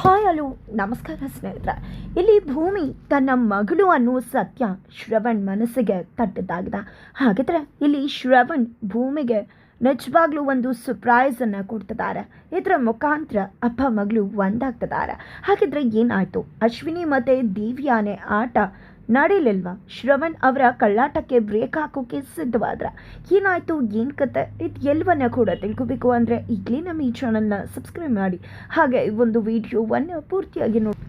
Hi hello ನಮಸ್ಕಾರ ಸ್ನೇಹಿತರೆ. ಇಲ್ಲಿ ಭೂಮಿ ತನ್ನ ಮಗಳು ಅನ್ನೋ ಸತ್ಯ ಶ್ರವಣ್ ಮನಸ್ಸಿಗೆ ತಟ್ಟದಾಗಿದೆ. ಹಾಗಿದ್ರೆ ಇಲ್ಲಿ ಶ್ರವಣ್ ಭೂಮಿಗೆ ನಿಜವಾಗ್ಲೂ ಒಂದು ಸರ್ಪ್ರೈಸನ್ನು ಕೊಡ್ತಿದ್ದಾರೆ. ಇದರ ಮುಖಾಂತರ ಅಪ್ಪ ಮಗಳು ಒಂದಾಗ್ತಿದ್ದಾರೆ. ಹಾಗಿದ್ರೆ ಏನಾಯಿತು? ಅಶ್ವಿನಿ ಮತ್ತು ದಿವ್ಯಾನೆ ಆಟ ನಡೀಲಿಲ್ವಾ? ಶ್ರವಣ್ ಅವರ ಕಳ್ಳಾಟಕ್ಕೆ ಬ್ರೇಕ್ ಹಾಕೋಕೆ ಸಿದ್ಧವಾದ್ರ? ಏನಾಯಿತು? ಏನು ಕತೆ? ಇದು ಎಲ್ಲವನ್ನ ಕೂಡ ತಿಳ್ಕೊಬೇಕು ಅಂದರೆ ಈಗಲೇ ನಮ್ಮ ಈ ಚಾನಲ್ನ ಸಬ್ಸ್ಕ್ರೈಬ್ ಮಾಡಿ. ಹಾಗೆ ಈ ಒಂದು ವಿಡಿಯೋವನ್ನು ಪೂರ್ತಿಯಾಗಿ ನೋಡಿ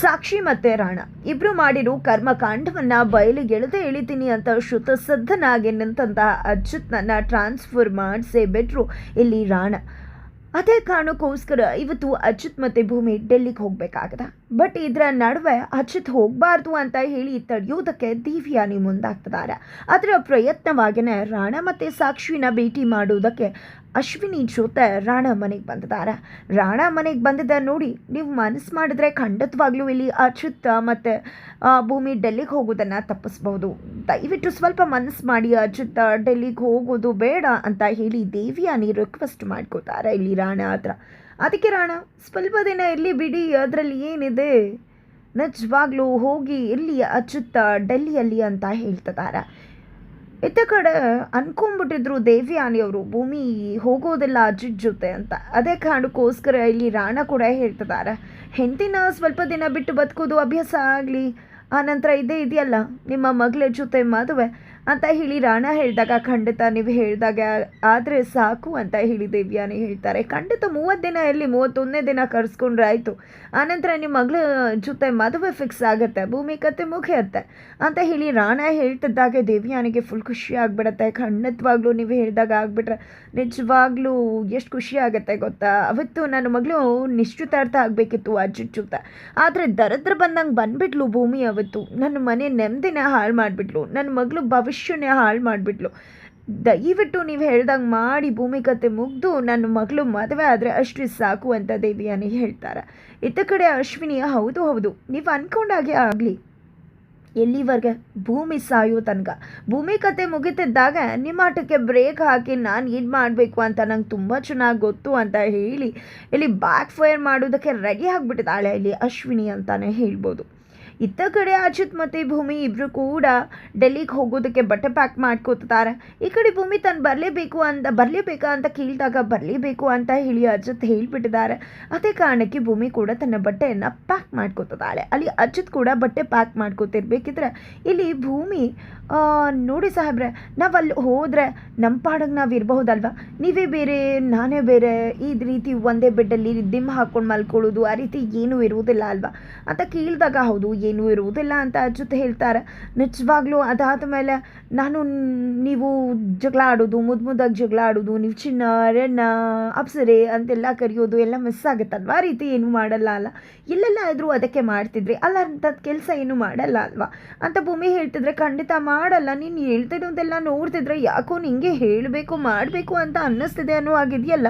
ಸಾಕ್ಷಿ ಮತ್ತೆ ರಾಣ. ಇಬ್ರು ಮಾಡಿರೋ ಕರ್ಮಕಾಂಡವನ್ನ ಬಯಲಿಗೆಳೆದೇ ಎಳಿತೀನಿ ಅಂತ ಶ್ರುತ ಸಿದ್ಧನಾಗಿ ನಿಂತಹ ಟ್ರಾನ್ಸ್ಫರ್ ಮಾಡಿಸೇ ಬಿಟ್ರು ಇಲ್ಲಿ ರಾಣ. ಅದೇ ಕಾರಣಕ್ಕೋಸ್ಕರ ಇವತ್ತು ಅಚ್ಯುತ್ ಮತ್ತು ಭೂಮಿ ಡೆಲ್ಲಿಗೆ ಹೋಗಬೇಕಾಗದ. ಬಟ್ ಇದರ ನಡುವೆ ಅಚ್ಯುತ್ ಹೋಗಬಾರ್ದು ಅಂತ ಹೇಳಿ ತಡೆಯೋದಕ್ಕೆ ದಿವ್ಯಾನಿ ಮುಂದಾಗ್ತದಾರೆ ಅದರ ಪ್ರಯತ್ನವಾಗಿಯೇ ರಾಣ ಮತ್ತು ಸಾಕ್ಷಿನ ಭೇಟಿ ಮಾಡುವುದಕ್ಕೆ ಅಶ್ವಿನಿ ಜೊತೆ ರಾಣ ಮನೆಗೆ ಬಂದಿದ್ದಾರೆ ರಾಣ ಮನೆಗೆ ಬಂದಿದ್ದ ನೋಡಿ ನೀವು ಮನಸ್ಸು ಮಾಡಿದ್ರೆ ಖಂಡಿತವಾಗ್ಲೂ ಇಲ್ಲಿ ಅಚ್ಯುತ್ ಮತ್ತು ಭೂಮಿ ಡೆಲ್ಲಿಗೆ ಹೋಗೋದನ್ನು ತಪ್ಪಿಸ್ಬೋದು. ದಯವಿಟ್ಟು ಸ್ವಲ್ಪ ಮನಸ್ಸು ಮಾಡಿ ಅಚ್ಯುತ್ ಡೆಲ್ಲಿಗೆ ಹೋಗೋದು ಬೇಡ ಅಂತ ಹೇಳಿ ದೇವಿಯಾನಿ ರಿಕ್ವೆಸ್ಟ್ ಮಾಡ್ಕೋತಾರೆ ಇಲ್ಲಿ ರಾಣ ಹತ್ರ. ಅದಕ್ಕೆ ರಾಣ, ಸ್ವಲ್ಪ ದಿನ ಇಲ್ಲಿ ಬಿಡಿ, ಅದರಲ್ಲಿ ಏನಿದೆ? ನಿಜವಾಗ್ಲೂ ಹೋಗಿ ಇಲ್ಲಿ ಅಚ್ಯುತ್ ಡೆಲ್ಲಿಯಲ್ಲಿ ಅಂತ ಹೇಳ್ತಿದ್ದಾರೆ ಇತ್ತ ಕಡೆ ಆನಿ ಅವರು, ಭೂಮಿ ಹೋಗೋದಿಲ್ಲ ಅಜ್ಜಿ ಜೊತೆ ಅಂತ. ಅದೇ ಕಾರಣಕ್ಕೋಸ್ಕರ ಇಲ್ಲಿ ರಾಣ ಕೂಡ ಹೇಳ್ತಿದ್ದಾರೆ. ಹೆಂಡತಿನ ಸ್ವಲ್ಪ ದಿನ ಬಿಟ್ಟು ಬದುಕೋದು ಅಭ್ಯಾಸ ಆಗಲಿ. ಆನಂತರ ಇದೇ ಇದೆಯಲ್ಲ, ನಿಮ್ಮ ಮಗಳ ಜೊತೆ ಮದುವೆ. ಅಂತ ಹೇಳಿ ರಾಣ ಹೇಳಿದಾಗ, ಖಂಡಿತ ನೀವು ಹೇಳಿದಾಗ ಆದರೆ ಸಾಕು ಅಂತ ಹೇಳಿ ದಿವ್ಯಾನಿ ಹೇಳ್ತಾರೆ. ಖಂಡಿತ ಮೂವತ್ತು ದಿನ ಇರಲಿ, ಮೂವತ್ತೊಂದನೇ ದಿನ ಕರ್ಸ್ಕೊಂಡ್ರೆ ಆಯಿತು. ಆನಂತರ ನಿಮ್ಮ ಮಗಳ ಜೊತೆ ಮದುವೆ ಫಿಕ್ಸ್ ಆಗುತ್ತೆ, ಭೂಮಿ ಕತೆ ಮುಗಿಯತ್ತೆ ಅಂತ ಹೇಳಿ ರಾಣ ಹೇಳ್ತಿದ್ದಾಗೆ, ದೇವಿಯಾನಿಗೆ ಫುಲ್ ಖುಷಿ ಆಗಿಬಿಡತ್ತೆ. ಖಂಡಿತವಾಗ್ಲೂ ನೀವು ಹೇಳಿದಾಗ ಆಗಿಬಿಟ್ರೆ ನಿಜವಾಗ್ಲೂ ಎಷ್ಟು ಖುಷಿ ಆಗುತ್ತೆ ಗೊತ್ತಾ? ಅವತ್ತು ನನ್ನ ಮಗಳು ನಿಶ್ಚಿತಾರ್ಥ ಆಗಬೇಕಿತ್ತು ಅಜ್ಜಿ ಜೊತೆ. ಆದರೆ ದರದ್ರ ಬಂದಂಗೆ ಬಂದ್ಬಿಟ್ಲು ಭೂಮಿ ಅವತ್ತು. ನನ್ನ ಮನೆ ನೆಮ್ಮದಿನ ಹಾಳು ಮಾಡಿಬಿಟ್ಲು. ನನ್ನ ಮಗಳು ಭವಿಷ್ಯನೇ ಹಾಳು ಮಾಡಿಬಿಟ್ಲು. ದಯವಿಟ್ಟು ನೀವು ಹೇಳ್ದಂಗೆ ಮಾಡಿ ಭೂಮಿ ಕತೆ ಮುಗ್ದು ನನ್ನ ಮಗಳು ಮದುವೆ ಆದರೆ ಅಷ್ಟು ಸಾಕು ಅಂತ ದೇವಿಯಾನಿ ಹೇಳ್ತಾರೆ. ಇತ್ತ ಕಡೆ ಅಶ್ವಿನಿ, ಹೌದು ಹೌದು. ನೀವು ಅಂದ್ಕೊಂಡಾಗೆ ಆಗಲಿ. ಎಲ್ಲಿವರೆಗೆ? ಭೂಮಿ ಸಾಯೋ ತನಕ. ಭೂಮಿ ಕತೆ ಮುಗಿತಿದ್ದಾಗ ನಿಮ್ಮ ಆಟಕ್ಕೆ ಬ್ರೇಕ್ ಹಾಕಿ ನಾನು ಇದು ಮಾಡಬೇಕು ಅಂತ ನಂಗೆ ತುಂಬ ಚೆನ್ನಾಗಿ ಗೊತ್ತು ಅಂತ ಹೇಳಿ, ಇಲ್ಲಿ ಬ್ಯಾಕ್ ಫೈರ್ ಮಾಡೋದಕ್ಕೆ ರೆಡಿ ಆಗಿಬಿಟ್ಟಿದ್ದಾಳೆ ಇಲ್ಲಿ ಅಶ್ವಿನಿ ಅಂತಲೇ ಹೇಳ್ಬೋದು. ಇತ್ತ ಕಡೆ ಅಚ್ಯುತ್ ಮತ್ತು ಭೂಮಿ ಇಬ್ಬರು ಕೂಡ ಡೆಲ್ಲಿಗೆ ಹೋಗೋದಕ್ಕೆ ಬಟ್ಟೆ ಪ್ಯಾಕ್ ಮಾಡ್ಕೋತಾರೆ ಈ ಕಡೆ ಭೂಮಿ ತಾನು ಬರಲೇಬೇಕು ಅಂತ, ಬರಲೇಬೇಕಾ ಅಂತ ಕೇಳಿದಾಗ ಬರಲೇಬೇಕು ಅಂತ ಹೇಳಿ ಅಚ್ಯುತ್ ಹೇಳಿಬಿಟ್ಟಿದ್ದಾರೆ ಅದೇ ಕಾರಣಕ್ಕೆ ಭೂಮಿ ಕೂಡ ತನ್ನ ಬಟ್ಟೆಯನ್ನು ಪ್ಯಾಕ್ ಮಾಡ್ಕೋತಿದ್ದಾಳೆ ಅಲ್ಲಿ ಅಚ್ಯುತ್ ಕೂಡ ಬಟ್ಟೆ ಪ್ಯಾಕ್ ಮಾಡ್ಕೋತಿರ್ಬೇಕಿದ್ರೆ ಇಲ್ಲಿ ಭೂಮಿ ನೋಡಿ ಸಾಹೇಬ್ರೆ ನಾವು ಅಲ್ಲಿ ಹೋದರೆ ನಮ್ಮ ಪಾಡಗ್ ನಾವು ಇರಬಹುದಲ್ವ? ನೀವೇ ಬೇರೆ, ನಾನೇ ಬೇರೆ, ಈ ರೀತಿ ಒಂದೇ ಬೆಡ್ಡಲ್ಲಿ ದಿಮ್ ಹಾಕ್ಕೊಂಡು ಮಲ್ಕೊಳ್ಳೋದು, ಆ ರೀತಿ ಏನೂ ಇರುವುದಿಲ್ಲ ಅಲ್ವಾ? ಅಂತ ಕೇಳಿದಾಗ ಹೌದು ಏನೂ ಇರುವುದಿಲ್ಲ ಅಂತ ಅಜ್ಜುತ್ ಹೇಳ್ತಾರೆ. ನಿಜವಾಗ್ಲೂ ಅದಾದ ಮೇಲೆ ನಾನು ನೀವು ಜಗಳ ಆಡೋದು ಮುದ್ದು ಮುದ್ದಾಗಿ ಜಗಳ ಆಡೋದು, ನೀವು ಚಿನ್ನ ರೆಣ್ಣ ಅಪ್ಸರೆ ಅಂತೆಲ್ಲ ಕರೆಯೋದು ಎಲ್ಲ ಮಿಸ್ ಆಗುತ್ತಲ್ವ? ಆ ರೀತಿ ಏನೂ ಮಾಡಲ್ಲ ಅಲ್ಲ. ಇಲ್ಲೆಲ್ಲ ಆದರೂ ಅದಕ್ಕೆ ಮಾಡ್ತಿದ್ರಿ. ಅಲ್ಲ ಅಂಥದ್ದು ಕೆಲಸ ಏನು ಮಾಡಲ್ಲ ಅಲ್ವಾ? ಅಂತ ಭೂಮಿ ಹೇಳ್ತಿದ್ರೆ ಖಂಡಿತ ಮಾಡಲ್ಲ. ನೀನು ಹೇಳ್ತಿರೋದೆಲ್ಲ ನೋಡ್ತಿದ್ರೆ ಯಾಕೋ ನಿಂಗೆ ಹೇಳಬೇಕು, ಮಾಡಬೇಕು ಅಂತ ಅನ್ನಿಸ್ತಿದೆ ಅನ್ನೋ ಆಗಿದೆಯಲ್ಲ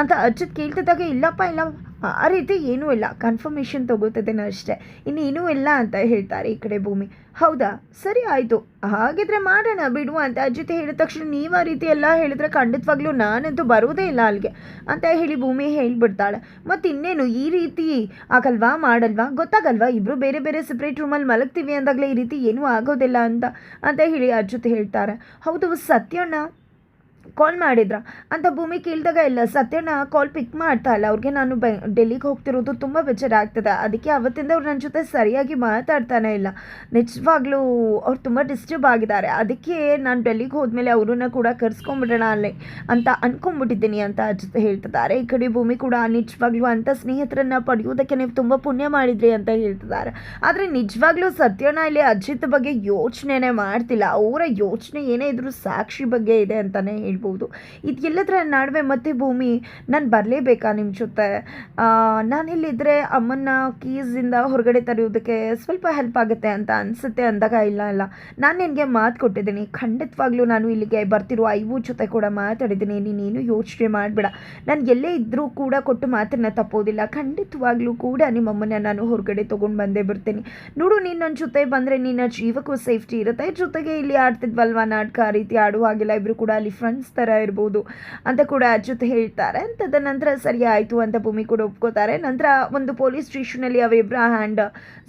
ಅಂತ ಅಜ್ಜತ್ ಕೇಳ್ತಿದ್ದಾಗ, ಇಲ್ಲಪ್ಪ ಇಲ್ಲ ಆ ರೀತಿ ಏನೂ ಇಲ್ಲ. ಕನ್ಫರ್ಮೇಷನ್ ತಗೋತಿದ್ದೇನೆ ಅಷ್ಟೇ. ಇನ್ನೇನೂ ಇಲ್ಲ ಅಂತ ಹೇಳ್ತಾರೆ ಈ ಕಡೆ ಭೂಮಿ. ಹೌದಾ? ಸರಿ ಆಯಿತು. ಹಾಗಿದ್ರೆ ಮಾಡೋಣ ಬಿಡು ಅಂತ ಅಜಿತ್ ಹೇಳಿದ ತಕ್ಷಣ ನೀವು ಆ ರೀತಿ ಎಲ್ಲ ಹೇಳಿದ್ರೆ ಖಂಡಿತವಾಗ್ಲೂ ನಾನಂತೂ ಬರೋದೇ ಇಲ್ಲ ಅಲ್ಲಿಗೆ ಅಂತ ಹೇಳಿ ಭೂಮಿ ಹೇಳಿಬಿಡ್ತಾಳೆ. ಮತ್ತು ಇನ್ನೇನು ಈ ರೀತಿ ಆಗಲ್ವಾ, ಮಾಡಲ್ವಾ? ಗೊತ್ತಾಗಲ್ವಾ? ಇಬ್ಬರು ಬೇರೆ ಬೇರೆ ಸಪ್ರೇಟ್ ರೂಮಲ್ಲಿ ಮಲಗ್ತೀವಿ ಅಂದಾಗಲೇ ಈ ರೀತಿ ಏನೂ ಆಗೋದಿಲ್ಲ ಅಂತ ಅಂತ ಹೇಳಿ ಅಜಿತ್ ಹೇಳ್ತಾರೆ. ಹೌದು, ಸತ್ಯಣ್ಣ. ಕಾಲ್ ಮಾಡಿದ್ರ? ಅಂತ ಭೂಮಿ ಕೇಳಿದಾಗ ಇಲ್ಲ, ಸತ್ಯಣ್ಣ ಕಾಲ್ ಪಿಕ್ ಮಾಡ್ತಾ ಇಲ್ಲ. ಅವ್ರಿಗೆ ನಾನು ಬೆ, ಡೆಲ್ಲಿಗೆ ಹೋಗ್ತಿರೋದು ತುಂಬ ಬೇಜಾರಾಗ್ತದೆ. ಅದಕ್ಕೆ ಅವತ್ತಿಂದ ಅವ್ರು ನನ್ನ ಜೊತೆ ಸರಿಯಾಗಿ ಮಾತಾಡ್ತಾನೆ ಇಲ್ಲ. ನಿಜವಾಗ್ಲೂ ಅವ್ರು ತುಂಬ ಡಿಸ್ಟರ್ಬ್ ಆಗಿದ್ದಾರೆ. ಅದಕ್ಕೆ ನಾನು ಡೆಲ್ಲಿಗೆ ಹೋದ್ಮೇಲೆ ಅವ್ರನ್ನ ಕೂಡ ಕರ್ಸ್ಕೊಂಬಿಡೋಣ ಅಲ್ಲಿ ಅಂತ ಅನ್ಕೊಂಡ್ಬಿಟ್ಟಿದ್ದೀನಿ ಅಂತ ಜೊತೆ ಹೇಳ್ತಿದ್ದಾರೆ. ಈ ಕಡೆ ಭೂಮಿ ಕೂಡ ನಿಜವಾಗ್ಲೂ ಅಂಥ ಸ್ನೇಹಿತರನ್ನ ಪಡೆಯೋದಕ್ಕೆ ನೀವು ತುಂಬ ಪುಣ್ಯ ಮಾಡಿದ್ರಿ ಅಂತ ಹೇಳ್ತಿದ್ದಾರೆ. ಆದರೆ ನಿಜವಾಗ್ಲೂ ಸತ್ಯಣ್ಣ ಇಲ್ಲಿ ಅಜಿತ್ ಬಗ್ಗೆ ಯೋಚನೆನೇ ಮಾಡ್ತಿಲ್ಲ. ಅವರ ಯೋಚನೆ ಏನೇ ಇದ್ರೂ ಸಾಕ್ಷಿ ಬಗ್ಗೆ ಇದೆ ಅಂತಲೇ ಹೇಳ್ಬೋದು. ಇದೆಲ್ಲದರ ನಡುವೆ ಮತ್ತೆ ಭೂಮಿ, ನಾನು ಬರಲೇಬೇಕಾ ನಿಮ್ಮ ಜೊತೆ? ನಾನಿಲ್ಲಿದ್ದರೆ ಅಮ್ಮನ ಕೀಸಿಂದ ಹೊರಗಡೆ ತರೆಯೋದಕ್ಕೆ ಸ್ವಲ್ಪ ಹೆಲ್ಪ್ ಆಗುತ್ತೆ ಅಂತ ಅನಿಸುತ್ತೆ ಅಂದಾಗ ಇಲ್ಲ ಇಲ್ಲ. ನಾನು ನಿನಗೆ ಮಾತು ಕೊಟ್ಟಿದ್ದೀನಿ. ಖಂಡಿತವಾಗ್ಲೂ ನಾನು ಇಲ್ಲಿಗೆ ಬರ್ತಿರೋ ಐವು ಜೊತೆ ಕೂಡ ಮಾತಾಡಿದ್ದೀನಿ. ನೀನೇನು ಯೋಚನೆ ಮಾಡಬೇಡ. ನಾನು ಎಲ್ಲೇ ಇದ್ದರೂ ಕೂಡ ಕೊಟ್ಟು ಮಾತನ್ನು ತಪ್ಪೋದಿಲ್ಲ. ಖಂಡಿತವಾಗ್ಲೂ ಕೂಡ ನಿಮ್ಮಮ್ಮನ ನಾನು ಹೊರಗಡೆ ತೊಗೊಂಡು ಬಂದೇ ಬರ್ತೀನಿ. ನೋಡು, ನೀನು ನನ್ನ ಜೊತೆ ಬಂದರೆ ನಿನ್ನ ಜೀವಕ್ಕೂ ಸೇಫ್ಟಿ ಇರುತ್ತೆ. ಜೊತೆಗೆ ಇಲ್ಲಿ ಆಡ್ತಿದ್ವಲ್ವಾ ನಾಟಕ, ಆ ರೀತಿ ಆಡುವಾಗಿಲ್ಲ ಇಬ್ಬರು ಕೂಡ ಅಲ್ಲಿ ಫ್ರೆಂಡ್ಸ್ ಥರ ಇರ್ಬೋದು ಅಂತ ಕೂಡ ಅಚ್ಯುತ್ ಹೇಳ್ತಾರೆ. ತದನಂತರ ಸರಿ ಆಯಿತು ಅಂತ ಭೂಮಿ ಕೂಡ ಒಪ್ಕೋತಾರೆ. ನಂತರ ಒಂದು ಪೊಲೀಸ್ ಸ್ಟೇಷನಲ್ಲಿ ಅವರಿಬ್ಬರ ಹ್ಯಾಂಡ್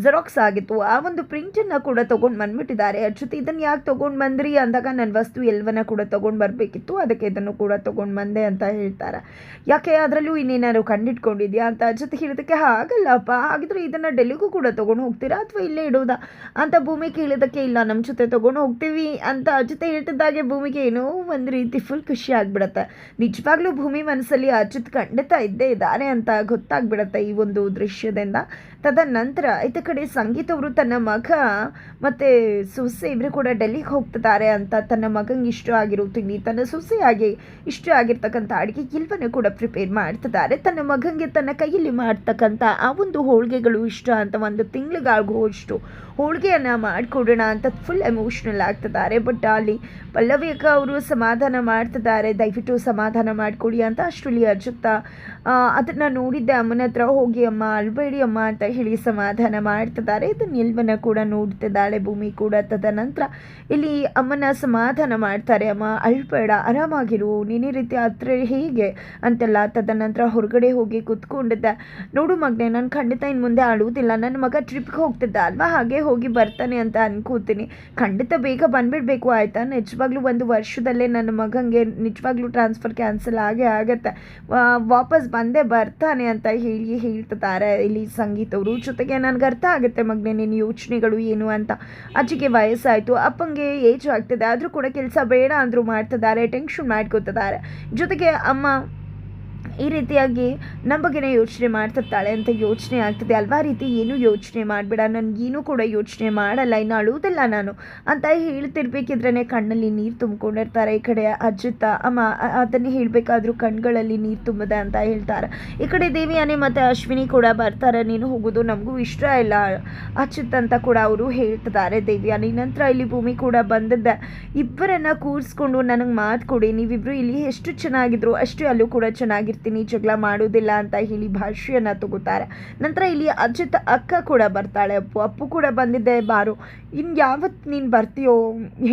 ಜೆರಾಕ್ಸ್ ಆಗಿತ್ತು. ಆ ಒಂದು ಪ್ರಿಂಟನ್ನು ಕೂಡ ತೊಗೊಂಡು ಬಂದ್ಬಿಟ್ಟಿದ್ದಾರೆ. ಅಚ್ಯುತ್ ಇದನ್ನು ಯಾಕೆ ತೊಗೊಂಡು ಬಂದ್ರಿ? ಅಂದಾಗ ನನ್ನ ವಸ್ತು ಎಲ್ವನ್ನ ಕೂಡ ತೊಗೊಂಡು ಬರಬೇಕಿತ್ತು. ಅದಕ್ಕೆ ಇದನ್ನು ಕೂಡ ತೊಗೊಂಡು ಬಂದೆ ಅಂತ ಹೇಳ್ತಾರೆ. ಯಾಕೆ? ಅದರಲ್ಲೂ ಇನ್ನೇನಾದ್ರು ಕಂಡಿಟ್ಕೊಂಡಿದ್ಯಾ ಅಂತ ಅಚ್ಯುತ್ ಹೇಳಿದಕ್ಕೆ ಆಗಲ್ಲಪ್ಪ ಹಾಗಿದ್ರೆ ಇದನ್ನು ಡೆಲ್ಲಿಗೂ ಕೂಡ ತೊಗೊಂಡು ಹೋಗ್ತೀರಾ ಅಥವಾ ಇಲ್ಲೇ ಇಡೋದಾ? ಅಂತ ಭೂಮಿ ಕೇಳಿದಕ್ಕೆ ಇಲ್ಲ ನಮ್ಮ ಜೊತೆ ತೊಗೊಂಡು ಹೋಗ್ತೀವಿ. ಅಂತ ಅಚ್ಯುತ್ ಹೇಳ್ತಿದ್ದಾಗೆ ಭೂಮಿಗೆ ಏನೋ ಒಂದು ರೀತಿ ಫುಲ್ ಖುಷಿ ಆಗಿಬಿಡತ್ತೆ. ನಿಜವಾಗ್ಲೂ ಭೂಮಿ ಮನಸ್ಸಲ್ಲಿ ಅಚ್ಯುತ್ ಖಂಡಿತ ಇದ್ದೇ ಇದ್ದಾರೆ ಅಂತ ಗೊತ್ತಾಗ್ಬಿಡತ್ತೆ ಈ ಒಂದು ದೃಶ್ಯದಿಂದ. ತದನಂತರ ಇತ್ತ ಕಡೆ ಸಂಗೀತ ಅವರು ತನ್ನ ಮಗ ಮತ್ತು ಸೊಸೆ ಇಬ್ಬರು ಕೂಡ ಡೆಲ್ಲಿಗೆ ಹೋಗ್ತಿದ್ದಾರೆ ಅಂತ ತನ್ನ ಮಗಂಗೆ ಇಷ್ಟ ಆಗಿರೋ ತಿಂಡಿ ತನ್ನ ಸೊಸೆಯಾಗಿ ಇಷ್ಟ ಆಗಿರ್ತಕ್ಕಂಥ ಅಡುಗೆ ಎಲ್ಲವನ್ನು ಕೂಡ ಪ್ರಿಪೇರ್ ಮಾಡ್ತಿದ್ದಾರೆ. ತನ್ನ ಮಗಂಗೆ ತನ್ನ ಕೈಯಲ್ಲಿ ಮಾಡ್ತಕ್ಕಂಥ ಆ ಒಂದು ಹೋಳಿಗೆಗಳು ಇಷ್ಟ ಅಂತ ಒಂದು ತಿಂಗಳಿಗಾಗುವಷ್ಟು ಹೋಳಿಗೆಯನ್ನು ಮಾಡಿಕೊಡೋಣ ಅಂತ ಫುಲ್ ಎಮೋಷ್ನಲ್ ಆಗ್ತಿದ್ದಾರೆ. ಬಟ್ ಅಲ್ಲಿ ಪಲ್ಲವಿಕ ಅವರು ಸಮಾಧಾನ ಮಾಡ್ತಿದ್ದಾರೆ. ದಯವಿಟ್ಟು ಸಮಾಧಾನ ಮಾಡಿಕೊಡಿ ಅಂತ ಅಷ್ಟರಲ್ಲಿ ಅಜುತ್ತಾ ಅದನ್ನು ನೋಡಿದ್ದೆ. ಅಮ್ಮನ ಹತ್ರ ಹೋಗಿ, ಅಮ್ಮ, ಅಲ್ಬೇಡಿ ಅಮ್ಮ, ಅಂತ ಹೇಳಿ ಸಮಾಧಾನ ಮಾಡ್ತಿದ್ದಾರೆ. ನಿಲ್ವನ ಕೂಡ ನೋಡ್ತಿದ್ದಾಳೆ. ಭೂಮಿ ಕೂಡ ತದನಂತರ ಇಲ್ಲಿ ಅಮ್ಮನ ಸಮಾಧಾನ ಮಾಡ್ತಾರೆ. ಅಮ್ಮ, ಅಳ್ಬೇಡ, ಆರಾಮಾಗಿರು. ನೀನೇ ರೀತಿ ಹತ್ರ ಹೀಗೆ? ಅಂತೆಲ್ಲ ತದನಂತರ ಹೊರಗಡೆ ಹೋಗಿ ಕೂತ್ಕೊಂಡಿದ್ದೆ. ನೋಡು ಮಗನೇ, ನಾನು ಖಂಡಿತ ಇನ್ನು ಮುಂದೆ ಅಳುವುದಿಲ್ಲ ನನ್ನ ಮಗ ಟ್ರಿಪ್ಗೆ ಹೋಗ್ತಿದ್ದ ಅಲ್ವಾ? ಹಾಗೆ ಹೋಗಿ ಬರ್ತಾನೆ ಅಂತ ಅನ್ಕೋತೀನಿ. ಖಂಡಿತ ಬೇಗ ಬಂದ್ಬಿಡ್ಬೇಕು. ಆಯಿತಾ? ನಿಜವಾಗ್ಲೂ ಒಂದು ವರ್ಷದಲ್ಲೇ ನನ್ನ ಮಗಂಗೆ ನಿಜವಾಗ್ಲೂ ಟ್ರಾನ್ಸ್ಫರ್ ಕ್ಯಾನ್ಸಲ್ ಆಗೇ ಆಗತ್ತೆ. ವಾಪಸ್ ಬಂದೇ ಬರ್ತಾನೆ ಅಂತ ಹೇಳಿ ಹೇಳ್ತಿದ್ದಾರೆ ಇಲ್ಲಿ ಸಂಗೀತ ಅವರು ಜೊತೆಗೆ ನನಗೆ ಅರ್ಥ ಆಗುತ್ತೆ ಮಗನೆ ನಿನ್ನ ಯೋಚನೆಗಳು ಏನು ಅಂತ. ಅಜ್ಜಿಗೆ ವಯಸ್ಸಾಯಿತು, ಅಪ್ಪಂಗೆ ಏಜ್ ಆಗ್ತಿದೆ, ಆದರೂ ಕೂಡ ಕೆಲಸ ಬೇಡ ಅಂದರೂ ಮಾಡ್ತಿದ್ದಾರೆ ಟೆನ್ಷನ್ ಮಾಡ್ಕೋತಿದ್ದಾರೆ. ಜೊತೆಗೆ ಅಮ್ಮ ಈ ರೀತಿಯಾಗಿ ನಮ್ಮ ಬಗ್ಗೆನೇ ಯೋಚನೆ ಮಾಡ್ತಿರ್ತಾಳೆ ಅಂತ ಯೋಚನೆ ಆಗ್ತದೆ. ಅಲ್ವಾ ರೀತಿ? ಏನು ಯೋಚನೆ ಮಾಡಬೇಡ. ನನಗೇನು ಕೂಡ ಯೋಚನೆ ಮಾಡಲ್ಲ. ಇನ್ನು ಅಳುವುದಿಲ್ಲ ನಾನು ಅಂತ ಹೇಳ್ತಿರ್ಬೇಕಿದ್ರೆ ಕಣ್ಣಲ್ಲಿ ನೀರು ತುಂಬಿಕೊಂಡಿರ್ತಾರೆ. ಈ ಕಡೆ ಅಜ್ಜಿತ ಅಮ್ಮ ಅದನ್ನೇ ಹೇಳಬೇಕಾದ್ರೂ ಕಣ್ಗಳಲ್ಲಿ ನೀರು ತುಂಬಿದೆ ಅಂತ ಹೇಳ್ತಾರೆ. ಈ ಕಡೆ ದೇವಿಯಾನೆ ಮತ್ತು ಅಶ್ವಿನಿ ಕೂಡ ಬರ್ತಾರೆ. ನೀನು ಹೋಗೋದು ನಮಗೂ ಇಷ್ಟ ಇಲ್ಲ. ಅಚ್ಯುತ್ ಅಂತ ಕೂಡ ಅವರು ಹೇಳ್ತಿದ್ದಾರೆ. ದೇವಿಯಾನಿ ನಂತರ ಇಲ್ಲಿ ಭೂಮಿ ಕೂಡ ಬಂದಿದ್ದೆ ಇಬ್ಬರನ್ನು ಕೂರಿಸ್ಕೊಂಡು ನನಗೆ ಮಾತು ಕೊಡಿ. ನೀವಿಬ್ಬರು ಇಲ್ಲಿ ಎಷ್ಟು ಚೆನ್ನಾಗಿದ್ರು, ಅಷ್ಟು ಅಲ್ಲೂ ಕೂಡ ಚೆನ್ನಾಗಿರ್ತೀನಿ ಜಗಳ ಮಾಡೋದಿಲ್ಲ ಅಂತ ಹೇಳಿ ಭಾಷೆಯನ್ನು ತಗೋತಾರೆ. ನಂತರ ಇಲ್ಲಿ ಅಜಿತ್ ಅಕ್ಕ ಕೂಡ ಬರ್ತಾಳೆ, ಅಪ್ಪು ಅಪ್ಪು ಕೂಡ ಬಂದಿದ್ದೆ ಬಾರು. ಇನ್ನು ಯಾವತ್ತು ನೀನು ಬರ್ತೀಯೋ,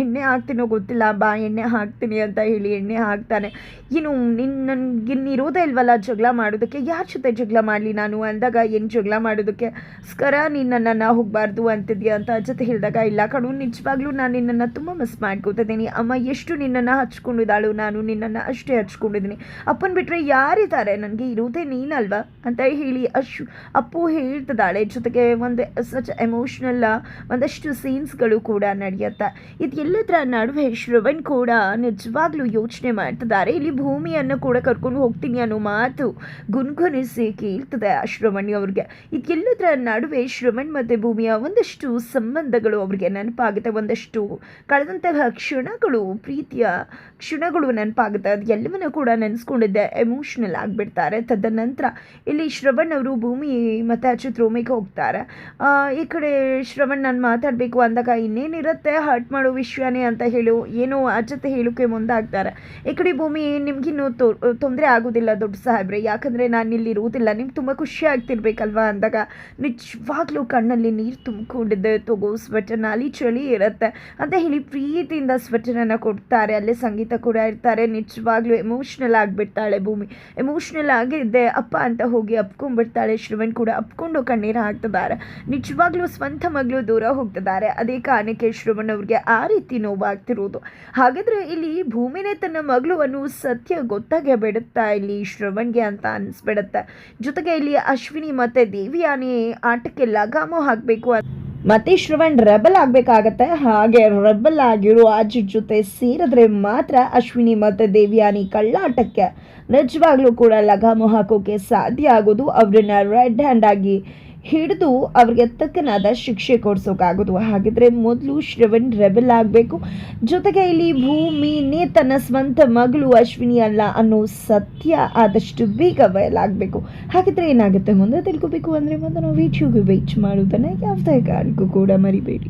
ಎಣ್ಣೆ ಹಾಕ್ತೀನೋ ಗೊತ್ತಿಲ್ಲ, ಬಾ, ಎಣ್ಣೆ ಹಾಕ್ತೀನಿ ಅಂತ ಹೇಳಿ ಎಣ್ಣೆ ಹಾಕ್ತಾನೆ. ಇನ್ನು ನಿನ್ನ ನನಗೆ ಇರೋದೇ ಇಲ್ವಲ್ಲ ಜಗಳ ಮಾಡೋದಕ್ಕೆ? ಯಾರ ಜೊತೆ ಜಗಳ ಮಾಡಲಿ ನಾನು? ಅಂದಾಗ ಏನು ಜಗಳ ಮಾಡೋದಕ್ಕೆ? ಸ್ಕರ ನೀನು ನನ್ನನ್ನು ಹೋಗಬಾರ್ದು ಅಂತಿದ್ಯಾ ಅಂತ ಅಜಿತ್ ಹೇಳಿದಾಗ, ಇಲ್ಲ ಕಣು, ನಿಜವಾಗ್ಲೂ ನಾನು ನಿನ್ನನ್ನು ತುಂಬ ಮಿಸ್ ಮಾಡ್ಕೋತಿದ್ದೀನಿ. ಅಮ್ಮ, ಎಷ್ಟು ನಿನ್ನನ್ನು ಹಚ್ಕೊಂಡಿದ್ದಾಳು? ನಾನು ನಿನ್ನನ್ನು ಅಷ್ಟೇ ಹಚ್ಕೊಂಡಿದ್ದೀನಿ. ಅಪ್ಪನ ಬಿಟ್ಟರೆ ಯಾರಿದ್ದಾರೆ? ನನಗೆ ಇರೋದೇ ನೀನಲ್ವಾ? ಅಂತ ಹೇಳಿ ಅಶು, ಅಪ್ಪು ಹೇಳ್ತಿದ್ದಾಳೆ. ಜೊತೆಗೆ ಒಂದು ಸಚ್ ಎಮೋಷ್ನಲ್ಲ ಒಂದಷ್ಟು ಸೀನ್ಸ್ಗಳು ಕೂಡ ನಡೆಯುತ್ತೆ. ಇದೆಲ್ಲದರ ನಡುವೆ ಶ್ರವಣ್ ಕೂಡ ನಿಜವಾಗ್ಲೂ ಯೋಚನೆ ಮಾಡ್ತಿದ್ದಾರೆ. ಇಲ್ಲಿ ಭೂಮಿಯನ್ನು ಕೂಡ ಕರ್ಕೊಂಡು ಹೋಗ್ತೀನಿ ಅನ್ನೋ ಮಾತು ಗುನ್ಗುನಿಸಿ ಕೇಳ್ತದೆ ಆ ಶ್ರವಣ್ ಅವ್ರಿಗೆ. ಇದೆಲ್ಲದರ ನಡುವೆ ಶ್ರವಣ್ ಮತ್ತು ಭೂಮಿಯ ಒಂದಷ್ಟು ಸಂಬಂಧಗಳು ಅವ್ರಿಗೆ ನೆನಪಾಗುತ್ತೆ. ಒಂದಷ್ಟು ಕಳೆದಂತಹ ಕ್ಷಣಗಳು, ಪ್ರೀತಿಯ ಕ್ಷಣಗಳು ನೆನಪಾಗುತ್ತೆ. ಅದು ಎಲ್ಲವನ್ನೂ ಕೂಡ ನೆನೆಸ್ಕೊಂಡಿದ್ದೆ. ಎಮೋಷ್ನಲ್ ಆಗಿಬಿಡ್ತಾರೆ. ತದನಂತರ ಇಲ್ಲಿ ಶ್ರವಣ್ ಅವರು ಭೂಮಿ ಮತ್ತು ಅಚ್ಯುತ್ ರೂಮಿಗೆ ಹೋಗ್ತಾರೆ. ಈ ಕಡೆ ಶ್ರವಣ್ ನಾನು ಮಾತಾಡಬೇಕು ಅಂದಾಗ ಇನ್ನೇನಿರುತ್ತೆ? ಹರ್ಟ್ ಮಾಡೋ ವಿಷಯನೇ ಅಂತ ಹೇಳು. ಏನೋ ಅಚ್ಯುತ್ ಹೇಳೋಕ್ಕೆ ಮುಂದಾಗ್ತಾರೆ. ಈ ಕಡೆ ಭೂಮಿ ನಿಮ್ಗಿನ್ನೂ ತೊಂದರೆ ಆಗೋದಿಲ್ಲ ದೊಡ್ಡ ಸಾಹೇಬ್ರೆ. ಯಾಕಂದರೆ ನಾನು ಇಲ್ಲಿ ಇರುವುದಿಲ್ಲ. ನಿಮ್ಗೆ ತುಂಬ ಖುಷಿ ಆಗ್ತಿರ್ಬೇಕಲ್ವಾ ಅಂದಾಗ ನಿಜವಾಗ್ಲೂ ಕಣ್ಣಲ್ಲಿ ನೀರು ತುಂಬಿಕೊಂಡಿದ್ದೆ ತಗೋ ಸ್ವೆಟರ್ನ ಅಲ್ಲಿ ಚಳಿ ಇರುತ್ತೆ ಅಂತ ಹೇಳಿ ಪ್ರೀತಿಯಿಂದ ಸ್ವೆಟರನ್ನು ಕೊಡ್ತಾರೆ. ಅಲ್ಲೇ ಸಂಗೀತ ಕೂಡ ಇರ್ತಾರೆ. ನಿಜವಾಗ್ಲೂ ಎಮೋಷ್ನಲ್ ಆಗಿಬಿಡ್ತಾಳೆ ಭೂಮಿ. ಎಮೋಷ್ನಲ್ ಆಗಿದ್ದೆ ಅಪ್ಪ ಅಂತ ಹೋಗಿ ಅಪ್ಕೊಂಡ್ಬಿಡ್ತಾಳೆ ಶ್ರವಣ್ ಕೂಡ ಅಪ್ಕೊಂಡು ಕಣ್ಣೀರು ಹಾಕ್ತಿದ್ದಾರೆ. ನಿಜವಾಗ್ಲೂ ಸ್ವಂತ ಮಗಳು ದೂರ ಹೋಗ್ತಿದ್ದಾರೆ. ಅದೇ ಕಾರಣಕ್ಕೆ ಶ್ರವಣ್ ಅವ್ರಿಗೆ ಆ ರೀತಿ ನೋವಾಗ್ತಿರೋದು. ಹಾಗಾದ್ರೆ ಇಲ್ಲಿ ಭೂಮಿನೇ ತನ್ನ ಮಗಳು ಅನ್ನೋ ಸತ್ಯ ಗೊತ್ತಾಗೇ ಬಿಡುತ್ತಾ ಇಲ್ಲಿ ಶ್ರವಣ್ಗೆ ಅಂತ ಅನಿಸ್ಬಿಡುತ್ತೆ. ಜೊತೆಗೆ ಇಲ್ಲಿ ಅಶ್ವಿನಿ ಮತ್ತೆ ದೇವಿಯಾನಿ ಆಟಕ್ಕೆ ಲಗಾಮು ಹಾಕಬೇಕು ಮತ್ತೆ ಶ್ರವಣ್ ರೆಬಲ್ ಆಗ್ಬೇಕಾಗತ್ತೆ. ಹಾಗೆ ರೆಬಲ್ ಆಗಿರೋ ಅಜ್ಜಿ ಜೊತೆ ಸೇರಿದ್ರೆ ಮಾತ್ರ ಅಶ್ವಿನಿ ಮತ್ತೆ ದೇವಿಯಾನಿ ಕಳ್ಳಾಟಕ್ಕೆ ನಿಜವಾಗ್ಲೂ ಕೂಡ ಲಗಾಮು ಹಾಕೋಕೆ ಸಾಧ್ಯ ಆಗೋದು. ಅವ್ರನ್ನ ರೆಡ್ ಹ್ಯಾಂಡ್ ಆಗಿ ಹಿಡಿದು ಅವ್ರಿಗೆ ತಕ್ಕನಾದ ಶಿಕ್ಷೆ ಕೊಡ್ಸೋಕ್ಕಾಗೋದು ಹಾಗಿದ್ರೆ ಮೊದಲು ಶ್ರವಣ್ ರೆಬೆಲ್ ಆಗಬೇಕು. ಜೊತೆಗೆ ಇಲ್ಲಿ ಭೂಮಿ ತನ್ನ ಸ್ವಂತ ಮಗಳು ಅಶ್ವಿನಿ ಅಲ್ಲ ಅನ್ನೋ ಸತ್ಯ ಆದಷ್ಟು ಬೇಗ ಬಯಲಾಗಬೇಕು ಹಾಗಿದ್ರೆ ಏನಾಗುತ್ತೆ ಮುಂದೆ ತಿಳ್ಕೊಬೇಕು ಅಂದರೆ ಮುಂದೆ ನಾವು ವೀಡಿಯೋಗೆ ವೆಯ್ಟ್ ಮಾಡೋದನ್ನು ಯಾವುದೇ ಕಾರಣಕ್ಕೂ ಕೂಡ ಮರಿಬೇಡಿ.